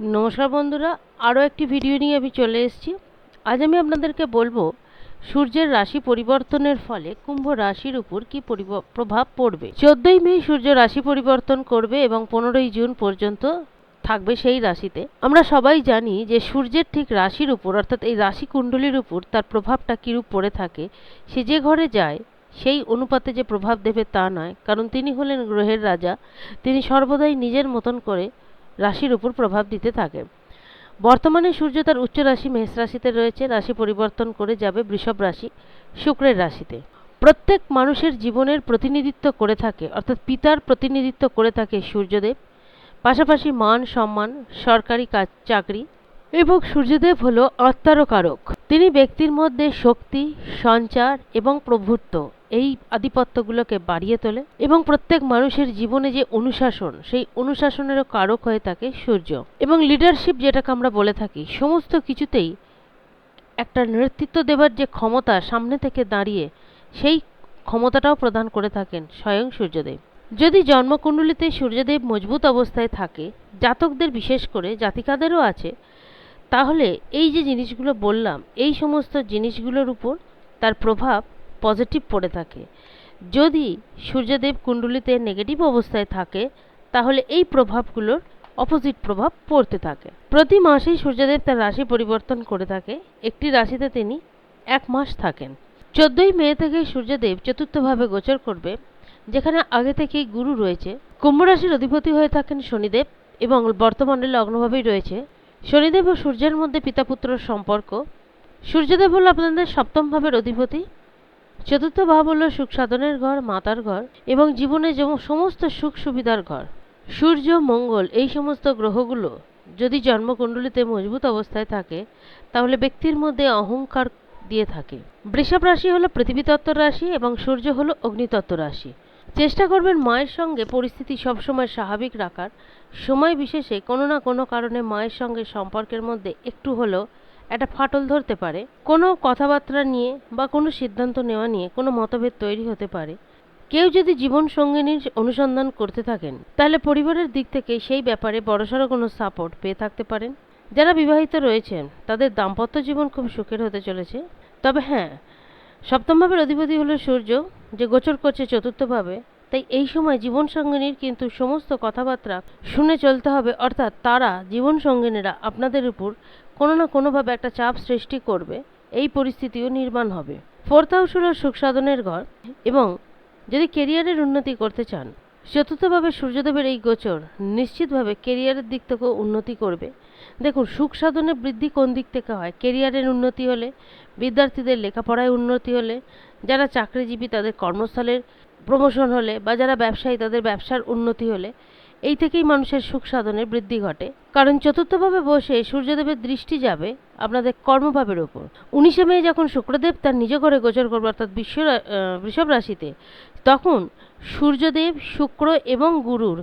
নমস্কার বন্ধুরা, আরও একটি ভিডিও নিয়ে আমি চলে এসেছি। আজ আমি আপনাদেরকে বলব, সূর্যের রাশি পরিবর্তনের ফলে কুম্ভ রাশির উপর কি প্রভাব পড়বে। চোদ্দই মে সূর্য রাশি পরিবর্তন করবে এবং পনেরোই জুন পর্যন্ত থাকবে সেই রাশিতে। আমরা সবাই জানি যে সূর্যের ঠিক রাশির উপর, অর্থাৎ এই রাশি কুণ্ডলীর উপর তার প্রভাবটা কীরূপ পড়ে থাকে, সে যে ঘরে যায়, সেই অনুপাতে যে প্রভাব দেবে তা নয়। কারণ তিনি হলেন গ্রহের রাজা, তিনি সর্বদাই নিজের মতন করে রাশির উপর প্রভাব দিতে থাকে। বর্তমানে সূর্য তার উচ্চ রাশি মেষ রাশিতে রয়েছে, রাশি পরিবর্তন করে যাবে বৃষভ রাশি শুক্রের রাশিতে। প্রত্যেক মানুষের জীবনের প্রতিনিধিত্ব করে থাকে, অর্থাৎ পিতার প্রতিনিধিত্ব করে থাকে সূর্যদেব। পাশাপাশি মান সম্মান, সরকারি কাজ, চাকরি এবং সূর্যদেব হল আত্মারও কারক তিনি ব্যক্তির মধ্যে শক্তি, সঞ্চার এবং প্রভুত্ব। এই আধিপত্যগুলোকে বাড়িয়ে তোলে এবং প্রত্যেক মানুষের জীবনে যে অনুশাসন, সেই অনুশাসনেরও কারক হয়ে থাকে সূর্য। এবং লিডারশিপ যেটাকে আমরা বলে থাকি, সমস্ত কিছুতেই একটা নেতৃত্ব দেবার যে ক্ষমতা সামনে থেকে দাঁড়িয়ে, সেই ক্ষমতাটাও প্রদান করে থাকেন স্বয়ং সূর্যদেব। যদি জন্মকুণ্ডলিতে সূর্যদেব মজবুত অবস্থায় থাকে, জাতকদের বিশেষ করে, জাতিকাদেরও আছে, তাহলে এই যে জিনিসগুলো বললাম, এই সমস্ত জিনিসগুলোর উপর তার প্রভাব পজিটিভ পড়ে থাকে। যদি সূর্যদেব কুণ্ডলিতে নেগেটিভ অবস্থায় থাকে, তাহলে এই প্রভাবগুলোর অপোজিট প্রভাব পড়তে থাকে। প্রতি মাসেই সূর্যদেব তার রাশি পরিবর্তন করে থাকে। একটি রাশিতে তিনি এক মাস থাকেন। চোদ্দই মে থেকে সূর্যদেব চতুর্থভাবে গোচর করবে, যেখানে আগে থেকেই গুরু রয়েছে। কুম্ভ রাশির অধিপতি হয়ে থাকেন শনিদেব এবং বর্তমানে লগ্নভাবেই রয়েছে। শনিদেব ও সূর্যের মধ্যে পিতাপুত্রর সম্পর্ক। সূর্যদেব হল আপনাদের সপ্তম ভাবের অধিপতি। চতুর্থ ভাব হলো সুখ সাধনের ঘর, মাতার ঘর এবং জীবনে যেমন সমস্ত সুখ সুবিধার ঘর। সূর্য, মঙ্গল এই সমস্ত গ্রহগুলো যদি জন্মকুণ্ডলিতে মজবুত অবস্থায় থাকে, তাহলে ব্যক্তির মধ্যে অহংকার দিয়ে থাকে। বৃষভ রাশি হলো পৃথিবীতত্ত্ব রাশি এবং সূর্য হলো অগ্নিতত্ত্ব রাশি। চেষ্টা করবেন মায়ের সঙ্গে পরিস্থিতি সবসময় স্বাভাবিক রাখার। সময় বিশেষে কোনো না কোনো কারণে মায়ের সঙ্গে সম্পর্কের মধ্যে একটু হলেও একটা ফাটল ধরতে পারে, কোনো কথাবার্তা নিয়ে বা কোনো সিদ্ধান্ত নেওয়া নিয়ে কোনো মতভেদ তৈরি হতে পারে। কেউ যদি জীবন সঙ্গিনীর অনুসন্ধান করতে থাকেন, তাহলে পরিবারের দিক থেকে সেই ব্যাপারে বড়সড় কোনো সাপোর্ট পেয়ে থাকতে পারেন। যারা বিবাহিত রয়েছেন, তাদের দাম্পত্য জীবন খুব সুখের হতে চলেছে। তবে হ্যাঁ সপ্তম ভাবের অধিপতি হলো সূর্য, যে গোচর করছে চতুর্থভাবে তাই এই সময় জীবন সঙ্গিনীর কিন্তু সমস্ত কথাবার্তা শুনে চলতে হবে। অর্থাৎ তারা জীবন সঙ্গিনীরা আপনাদের উপর কোনো না কোনোভাবে একটা চাপ সৃষ্টি করবে, এই পরিস্থিতিও নির্মাণ হবে। ফোর্থ হাউস হলো সুখ সাধনের ঘর এবং যদি কেরিয়ারের উন্নতি করতে চান, চতুর্থভাবে সূর্যদেবের এই গোচর নিশ্চিতভাবে কেরিয়ারের দিক থেকেও উন্নতি করবে। দেখুন, সুখ সাধনে বৃদ্ধি কোন দিক থেকে হয়? কেরিয়ারের উন্নতি হলে, বিদ্যার্থীদের লেখাপড়ায় উন্নতি হলে, যারা চাকরিজীবী তাদের কর্মস্থলের প্রমোশন হলে বা যারা ব্যবসায়ী তাদের ব্যবসার উন্নতি হলে এই থেকেই মানুষের সুখ সাধনের বৃদ্ধি ঘটে। কারণ চতুর্থভাবে বসে সূর্যদেবের দৃষ্টি যাবে আপনাদের কর্মভাবের ওপর উনিশে মে যখন শুক্রদেব তার নিজ ঘরে গোচর করবে অর্থাৎ বিশ্ব বৃষভ রাশিতে, তখন সূর্যদেব, শুক্র এবং গুরুর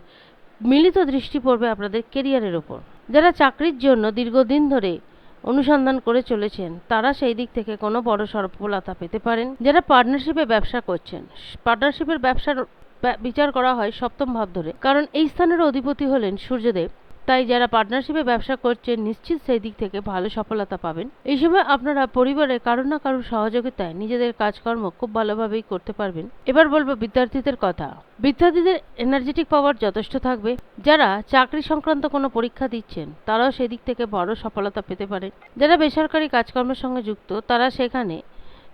মিলিত দৃষ্টি পড়বে আপনাদের কেরিয়ারের ওপর যারা চাকরির জন্য দীর্ঘদিন ধরে অনুসন্ধান করে চলেছেন, তারা সেই দিক থেকে কোনো বড় সফলতা পেতে পারেন। যারা পার্টনারশিপে ব্যবসা করছেন পার্টনারশিপের ব্যবসার ব্যা- বিচার করা হয় সপ্তম ভাব ধরে। কারণ এই স্থানের অধিপতি হলেন সূর্যদেব। তাই যারা পার্টনারশিপে ব্যবসা করছেন নিশ্চিত সেই দিক থেকে ভালো সফলতা পাবেন। এই সময় আপনারা পরিবারে কারও না কারোর সহযোগিতায় নিজেদের কাজকর্ম খুব ভালোভাবেই করতে পারবেন। এবার বলব বিদ্যার্থীদের কথা। বিদ্যার্থীদের এনার্জেটিক পাওয়ার যথেষ্ট থাকবে। যারা চাকরি সংক্রান্ত কোনো পরীক্ষা দিচ্ছেন, তারাও সেদিক থেকে বড় সফলতা পেতে পারেন যারা বেসরকারি কাজকর্মের সঙ্গে যুক্ত, তারা সেখানে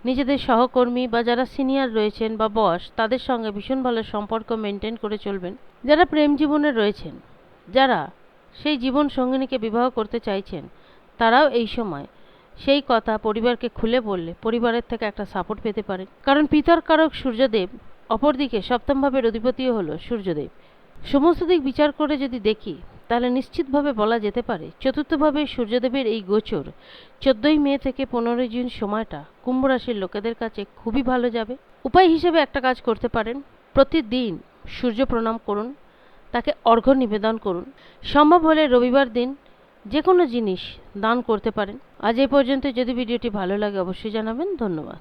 নিজেদের সহকর্মী বা যারা সিনিয়র রয়েছেন বা বস, তাদের সঙ্গে ভীষণ ভালো সম্পর্ক মেনটেন করে চলবেন। যারা প্রেম জীবনে রয়েছেন, যারা সেই জীবন সঙ্গিনীকে বিবাহ করতে চাইছেন, তারাও এই সময় সেই কথা পরিবারকে খুলে বললে পরিবারের থেকে একটা সাপোর্ট পেতে পারেন। কারণ পিতার কারক সূর্যদেব, অপরদিকে সপ্তম ভাবের অধিপতিও হলো সূর্যদেব। সমস্ত দিক বিচার করে যদি দেখি তাহলে নিশ্চিতভাবে বলা যেতে পারে, চতুর্থভাবে সূর্যদেবের এই গোচর। চোদ্দই মে থেকে পনেরোই জুন সময়টা কুম্ভ রাশির লোকেদের কাছে খুবই ভালো যাবে। উপায় হিসেবে একটা কাজ করতে পারেন, প্রতিদিন সূর্য প্রণাম করুন, তাকে অর্ঘ্য নিবেদন করুন। সম্ভব হলে রবিবার দিন যে কোনো জিনিস দান করতে পারেন। আজ এই পর্যন্ত যদি ভিডিওটি ভালো লাগে অবশ্যই জানাবেন, ধন্যবাদ।